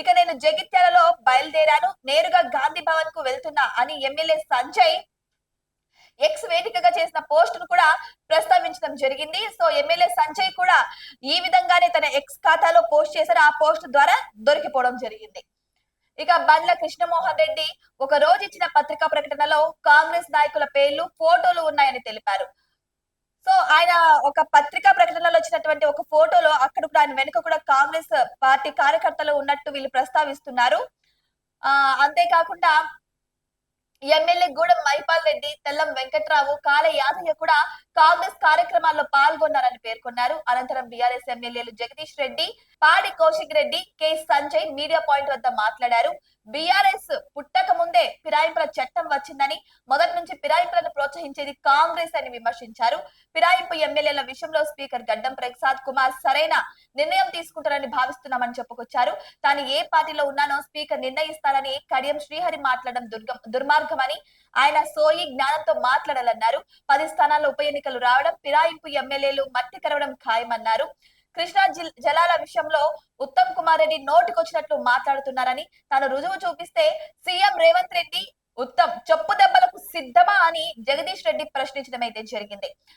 ఇక నేను జగిత్యాలలో బయలుదేరాను. నేరుగా గాంధీ భవన్కు వెళ్తున్నా అని ఎమ్మెల్యే సంజయ్ ఎక్స్ వేదికగా చేసిన పోస్ట్ను కూడా ప్రస్తావించడం జరిగింది. సో ఎమ్మెల్యే సంజయ్ కూడా ఈ విధంగానే తన ఎక్స్ ఖాతాలో పోస్ట్ చేశారు. ఆ పోస్ట్ ద్వారా దొరికిపోవడం జరిగింది. ఇక బండ్ల కృష్ణమోహన్ రెడ్డి ఒక రోజు ఇచ్చిన పత్రికా ప్రకటనలో కాంగ్రెస్ నాయకుల పేర్లు ఫోటోలు ఉన్నాయని తెలిపారు. ఆయన ఒక పత్రికా ప్రకటనలో వచ్చినటువంటి ఒక ఫోటోలో అక్కడ కూడా ఆయన వెనుక కూడా కాంగ్రెస్ పార్టీ కార్యకర్తలు ఉన్నట్టు వీళ్ళు ప్రస్తావిస్తున్నారు. ఆ అంతేకాకుండా ఎమ్మెల్యే గూడెం మైపాల్ రెడ్డి తెల్లం వెంకట్రావు కాళ యాదయ్య కూడా కాంగ్రెస్ కార్యక్రమాల్లో పాల్గొన్నారని పేర్కొన్నారు. అనంతరం బీఆర్ఎస్ ఎమ్మెల్యేలు Jagadish Reddy Padi Kaushik Reddy K Sanjay media point వద్ద మాట్లాడారు. బీఆర్ఎస్ పుట్టక ముందే ఫిరాయింపుల చట్టం వచ్చిందని మొదటి నుంచి ఫిరాయింపులను ప్రోత్సహించేది కాంగ్రెస్ అని విమర్శించారు. ఫిరాయింపు ఎమ్మెల్యేల విషయంలో స్పీకర్ గడ్డం ప్రసాద్ కుమార్ సరైన నిర్ణయం తీసుకుంటారని భావిస్తున్నామని చెప్పుకొచ్చారు. తాను ఏ పార్టీలో ఉన్నానో స్పీకర్ నిర్ణయిస్తారని కడియం శ్రీహరి మాట్లాడడం దుర్గం దుర్మార్గమని ఆయన సోయి జ్ఞానంతో మాట్లాడాలన్నారు. పది స్థానాల్లో ఉప ఎన్నికలు రావడం ఫిరాయింపు ఎమ్మెల్యేలు మట్టి కరవడం ఖాయమన్నారు. కృష్ణా జిల్- జలాల విషయంలో రెడ్డి నోటికొచ్చినట్లు మాట్లాడుతున్నారని తాను రుజువు చూపిస్తే సీఎం రేవంత్ రెడ్డి ఉత్తమ్ చెప్పు దెబ్బలకు సిద్ధమా అని జగదీష్ రెడ్డి ప్రశ్నించడం అయితే జరిగింది.